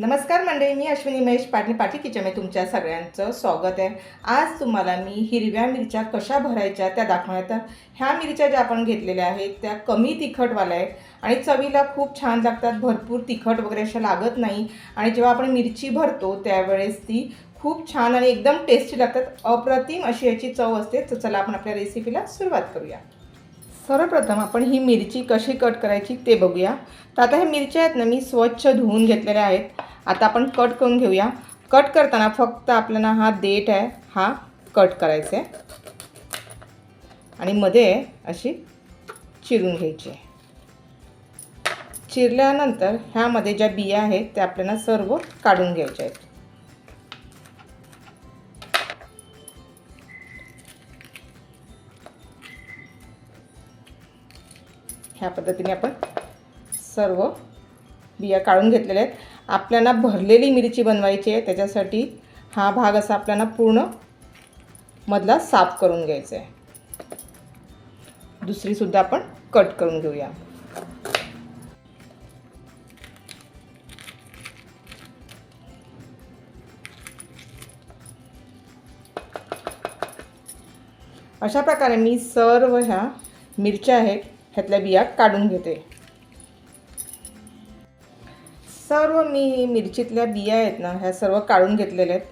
नमस्कार मंडळी मी अश्विनी महेश पाटील पाटील किचनमध्ये तुमच्या सगळ्यांचं स्वागत आहे. आज तुम्हाला मी हिरव्या मिरच्या कशा भरायच्या त्या दाखवण्यात ह्या मिरच्या ज्या आपण घेतलेल्या आहेत त्या कमी तिखटवाल्या आहेत आणि चवीला खूप छान लागतात. भरपूर तिखट वगैरे अशा लागत नाही आणि जेव्हा आपण मिरची भरतो त्यावेळेस ती खूप छान आणि एकदम टेस्टी लागतात. अप्रतिम अशी याची चव असते. तर चला आपण आपल्या रेसिपीला सुरुवात करूया. सर्वप्रथम आपण ही मिरची कशी कट करायची ते बघूया. तर आता ह्या मिरच्या आहेत ना मी स्वच्छ धुवून घेतलेल्या आहेत. आता आपण कट करून घेऊया. कट करताना फक्त आपल्याला हा देठ आहे हा कट करायचा आहे. आणि मध्ये अशी चिरून घ्यायची आहे. चिरल्यानंतर ह्यामध्ये ज्या बिया आहेत त्या आपल्याला सर्व काढून घ्यायच्या आहेत. ह्या पद्धतीने आपण सर्व बिया काढून घेतलेल्या आहेत. आपल्याला भरलेली मिरची बनवायची आहे त्याच्यासाठी हा भाग असा आपल्याला पूर्ण मधला साफ करून घ्यायचा आहे. दुसरीसुद्धा आपण कट करून घेऊया. अशा प्रकारे मी सर्व ह्या मिरच्या आहेत ह्यातल्या बिया काढून घेते. सर्व मी मिरचीतल्या बिया आहेत ना ह्या सर्व काढून घेतलेल्या आहेत.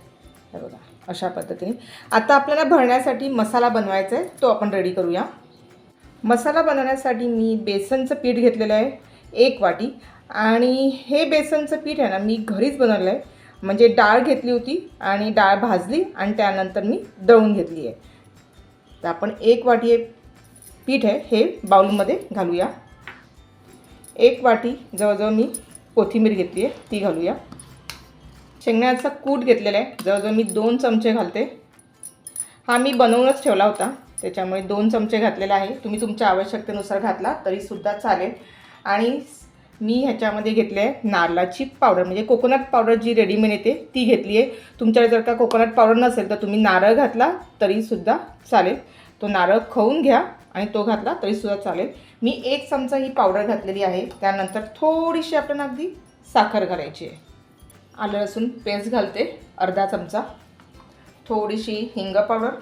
हे बघा अशा पद्धतीने. आता आपल्याला भरण्यासाठी मसाला बनवायचा आहे तो आपण रेडी करूया. मसाला बनवण्यासाठी मी बेसनचं पीठ घेतलेलं आहे एक वाटी. आणि हे बेसनचं पीठ आहे ना मी घरीच बनवलं आहे. म्हणजे डाळ घेतली होती आणि डाळ भाजली आणि त्यानंतर मी दळून घेतली आहे. तर आपण एक वाटी हे पीठ आहे हे बाउलमध्ये घालूया. एक वाटी जवळजवळ मी कोथिंबीर घेतली आहे ती घालूया. शेंगण्याचा कूट घेतलेला आहे. जवळजवळ मी दोन चमचे घालते. हा मी बनवूनच ठेवला होता. त्याच्यामुळे दोन चमचे घातलेला आहे. तुम्ही तुमच्या आवश्यकतेनुसार घातला तरीसुद्धा चालेल. आणि मी ह्याच्यामध्ये घेतले आहे नारळाची पावडर. म्हणजे कोकोनट पावडर जी रेडीमेड येते ती घेतली आहे. तुमच्याकडे जर का कोकोनट पावडर नसेल तर तुम्ही नारळ घातला तरीसुद्धा चालेल. तो नारळ खाऊन घ्या आणि तो घातला तरीसुद्धा चालेल. मी एक चमचा ही पावडर घातलेली आहे. त्यानंतर थोडीशी आपण अगदी साखर घालायची आहे. आलं लसूण पेस्ट घालते अर्धा चमचा. थोडीशी हिंग पावडर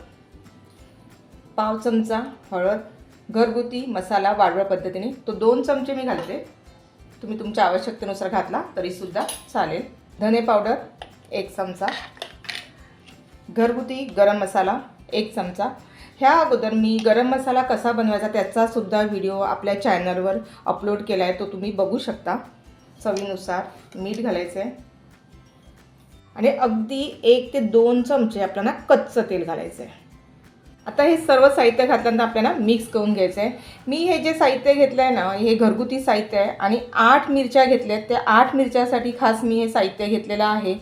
पाव चमचा हळद घरगुती मसाला वाढव्या पद्धतीने. तो दोन चमचे मी घालते. तुम्ही तुमच्या आवश्यकतेनुसार घातला तरीसुद्धा चालेल. धने पावडर एक चमचा. घरगुती गरम मसाला एक चमचा. ह्या अगोदर मी गरम मसाला कसा बनवायचा त्याचासुद्धा व्हिडिओ आपल्या चॅनलवर अपलोड केला आहे तो तुम्ही बघू शकता. चवीनुसार मीठ घालायचं आहे आणि अगदी एक ते दोन चमचे आपल्याला कच्चं तेल घालायचं आहे आता हे सर्व साहित्य घातल्यानंतर आपल्याला मिक्स करून घ्यायचं आहे मी हे जे साहित्य घेतलं आहे ना हे घरगुती साहित्य आहे आणि आठ मिरच्या घेतल्या आहेत त्या आठ मिरच्यासाठी खास मी हे साहित्य घेतलेलं आहे.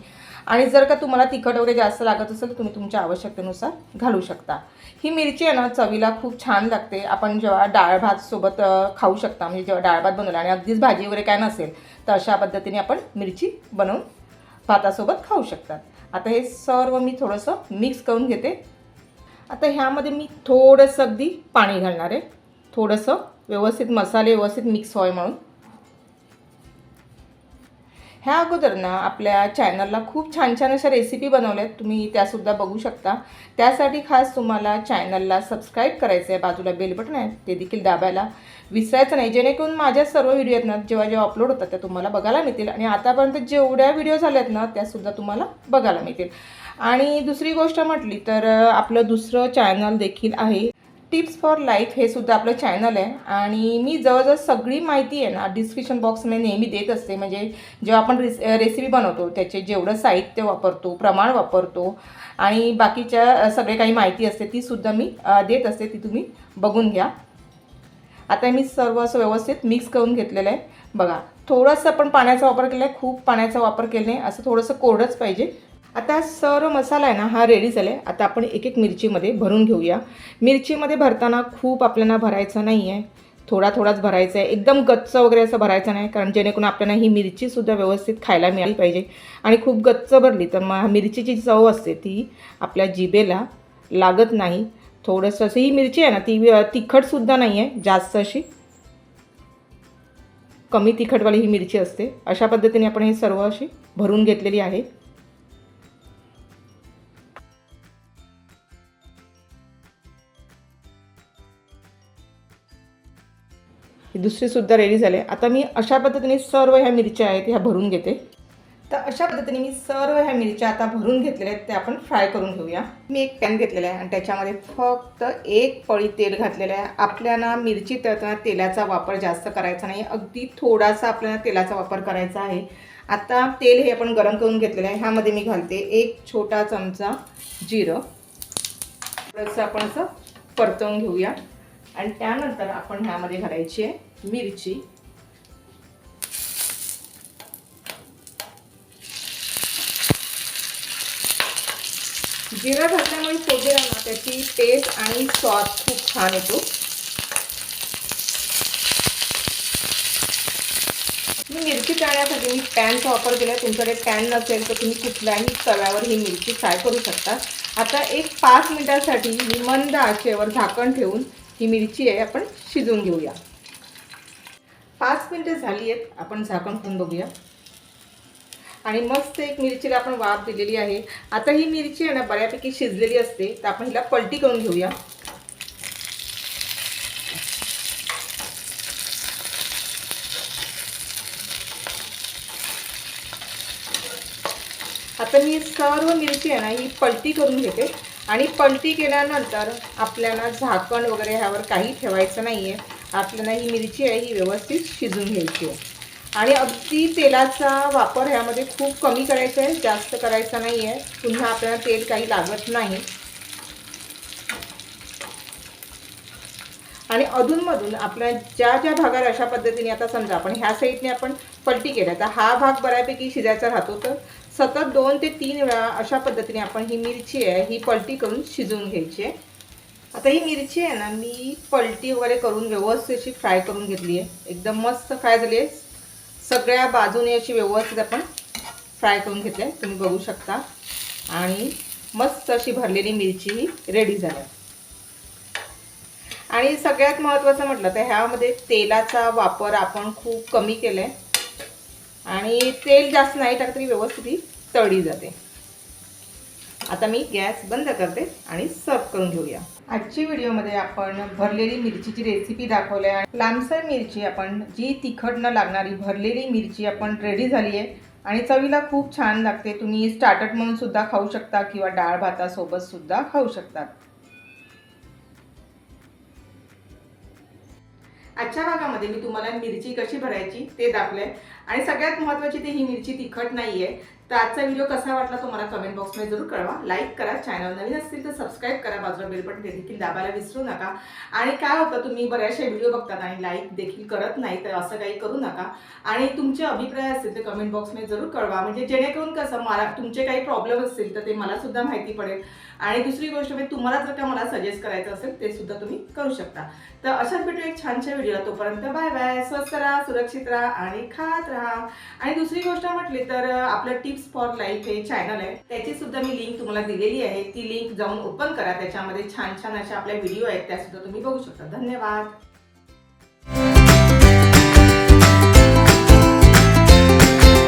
आणि जर का तुम्हाला तिखट वगैरे जास्त लागत असेल तर तुम्ही तुमच्या आवश्यकतेनुसार घालू शकता. ही मिरची आहे ना चवीला खूप छान लागते. आपण जेव्हा डाळ भात सोबत खाऊ शकता. म्हणजे जेव्हा डाळ भात बनवला आणि अगदीच भाजी वगैरे काय नसेल तर अशा पद्धतीने आपण मिरची बनवून भातासोबत खाऊ शकतात. आता हे सर्व मी थोडंसं मिक्स करून घेते. आता ह्यामध्ये मी थोडंसं अगदी पाणी घालणार आहे. थोडंसं व्यवस्थित मसाले व्यवस्थित मिक्स व्हावे म्हणून. ह्या अगोदर ना आपल्या चॅनलला खूप छान छान अशा रेसिपी बनवल्या आहेत तुम्ही त्यासुद्धा बघू शकता. त्यासाठी खास तुम्हाला चॅनलला सबस्क्राईब करायचं आहे. बाजूला बेल बटन आहे. ते देखील दाबायला विसरायचं नाही. जेणेकरून माझ्या सर्व व्हिडिओ आहेत ना जेव्हा जेव्हा अपलोड होतात त्या तुम्हाला बघायला मिळतील. आणि आतापर्यंत जेवढ्या व्हिडिओ झाल्या आहेत ना त्यासुद्धा तुम्हाला बघायला मिळतील. आणि दुसरी गोष्ट म्हटली तर आपलं दुसरं चॅनल देखील आहे. टिप्स फॉर लाईफ हे सुद्धा आपलं चॅनल आहे. आणि मी जवळजवळ सगळी माहिती आहे ना डिस्क्रिप्शन बॉक्समध्ये नेहमी देत असते. म्हणजे जेव्हा आपण रेस रेसिपी बनवतो त्याचे जेवढं साहित्य वापरतो प्रमाण वापरतो आणि बाकीच्या सगळे काही माहिती असते तीसुद्धा मी देत असते. ती तुम्ही बघून घ्या. आता मी सर्व असं व्यवस्थित मिक्स करून घेतलेलं आहे. बघा थोडंसं आपण पाण्याचा वापर केला आहे खूप पाण्याचा वापर केला नाही असं थोडंसं कोरडंच पाहिजे. आता सर्व मसाला आहे ना हा रेडी झाला आहे आता आपण एक एक मिरचीमध्ये भरून घेऊया. मिरचीमध्ये भरताना खूप आपल्याला भरायचं नाही आहे थोडा थोडाच भरायचा आहे. एकदम गच्च वगैरे असं भरायचं नाही कारण जेणेकरून आपल्याला ही मिरचीसुद्धा व्यवस्थित खायला मिळाली पाहिजे. आणि खूप गच्च भरली तर मग मिरचीची चव असते ती आपल्या जिभेला लागत नाही. थोडंसं असं ही मिरची आहे ना ती तिखटसुद्धा नाही आहे जास्त अशी. कमी तिखटवाली ही मिरची असते. अशा पद्धतीने आपण हे सर्व अशी भरून घेतलेली आहे. दुसरीसुद्धा रेडी झाले. आता मी अशा पद्धतीने सर्व ह्या मिरच्या आहेत ह्या भरून घेते. तर अशा पद्धतीने मी सर्व ह्या मिरच्या आता भरून घेतलेल्या आहेत त्या आपण फ्राय करून घेऊया. मी एक पॅन घेतलेला आहे आणि त्याच्यामध्ये फक्त एक पळी तेल घातलेलं आहे. आपल्याला मिरची तळताना तेलाचा वापर जास्त करायचा नाही. अगदी थोडासा आपल्याला तेलाचा वापर करायचा आहे. आता तेल हे आपण गरम करून घेतलेलं आहे. ह्यामध्ये मी घालते एक छोटा चमचा जिरं. थोडंसं आपण असं परतवून घेऊया. आणि त्यानंतर आपण ह्यामध्ये घालायची आहे मिरची. जिरा घातल्यामुळे फोडलेला ना त्याची टेस्ट आणि स्वाद खूप छान येतो. मी मिरची तळण्यासाठी मी पॅनचा वापर केला तुमच्याकडे पॅन नसेल तर तुम्ही कुठल्याही तव्यावर ही मिरची फ्राय करू शकता. आता एक पाच मिनिटांसाठी मी मंद आचेवर झाकण ठेवून ही मिरची आहे आपण शिजवून घेऊया. पाच मिनिटं झाली आहेत आपण झाकण ठेवून बघूया. आणि मस्त एक मिरचीला आपण वाफ दिलेली आहे. आता ही मिरची आहे ना बऱ्यापैकी शिजलेली असते तर आपण हिला पलटी करून घेऊया. आता मी सर्व मिरची आहे ना ही पलटी करून घेते. आणि पलटी केल्यानंतर आपल्याला झाकण वगैरे ह्यावर काही ठेवायचं नाही आहे आपल्याला ही मिरची आहे ही व्यवस्थित शिजून घ्यायची आहे. आणि अगदी तेलाचा वापर ह्यामध्ये खूप कमी करायचा आहे जास्त करायचा नाही आहे पुन्हा आपल्याला तेल काही लागत नाही. आणि अधूनमधून आपल्या ज्या ज्या भागावर अशा पद्धतीने आता समजा आपण ह्या साईडने आपण पलटी केल्या तर हा भाग बऱ्यापैकी शिजायचा राहतो. तर सतत दोन ते तीन वेळा अशा पद्धतीने आपण ही मिरची आहे ही पलटी करून शिजवून घ्यायची आहे. आता ही मिरची आहे ना मी पलटी वगैरे करून व्यवस्थित अशी फ्राय करून घेतली आहे. एकदम मस्त फ्राय झाली आहे. सगळ्या बाजूने अशी व्यवस्थित आपण फ्राय करून घेतली आहे. तुम्ही बघू शकता. आणि मस्त अशी भरलेली मिरची ही रेडी झाली आहे. आणि सगळ्यात महत्त्वाचं म्हटलं तर ह्यामध्ये तेलाचा वापर आपण खूप कमी केला आहे आणि तेल जास्त नाही टाकत तरी व्यवस्थित ही तळली जाते. आता मी गॅस बंद करते आणि सर्व करून घेऊया. आजची व्हिडिओमध्ये आपण भरलेली मिरचीची रेसिपी दाखवली आहे. लांबसर मिरची आपण जी तिखट न लागणारी भरलेली मिरची आपण रेडी झाली आहे आणि चवीला खूप छान लागते. तुम्ही स्टार्टर म्हणून सुद्धा खाऊ शकता किंवा डाळ भातासोबत सुद्धा खाऊ शकतात. आजच्या भागामध्ये मी तुम्हाला मिरची कशी भरायची ते दाखवलंय. आणि सगळ्यात महत्त्वाची ते ही मिरची तिखट नाही आहे तर आजचा व्हिडिओ कसा वाटला तो मला कमेंट बॉक्समध्ये जरूर कळवा. लाईक करा. चॅनल नवीन असतील तर सबस्क्राईब करा. बाजूला बेल बटन देखील दाबायला विसरू नका. आणि काय होतं तुम्ही बऱ्याचशा व्हिडिओ बघतात आणि लाईक देखील करत नाही तर असं काही करू नका. आणि तुमचे अभिप्राय असतील तर कमेंट बॉक्समध्ये जरूर कळवा. म्हणजे जेणेकरून कसं मला तुमचे काही प्रॉब्लेम असतील तर ते मला सुद्धा माहिती पडेल. आणि दुसरी गोष्ट म्हणजे तुम्हाला जर का मला सजेस्ट करायचं असेल ते सुद्धा तुम्ही करू शकता. तर अशाच भेटू एक छानशा व्हिडिओला तोपर्यंत बाय बाय स्वस्त राहा सुरक्षित राहा आणि खात राहा. आणि दुसरी गोष्ट म्हटली तर आपलं टिप्स फॉर लाईफ हे चॅनल आहे. त्याची सुद्धा मी लिंक तुम्हाला दिलेली आहे. ती लिंक जाऊन ओपन करा. त्याच्यामध्ये छान छान अशा आपल्या व्हिडिओ आहेत. त्या सुद्धा तुम्ही बघू शकता. धन्यवाद.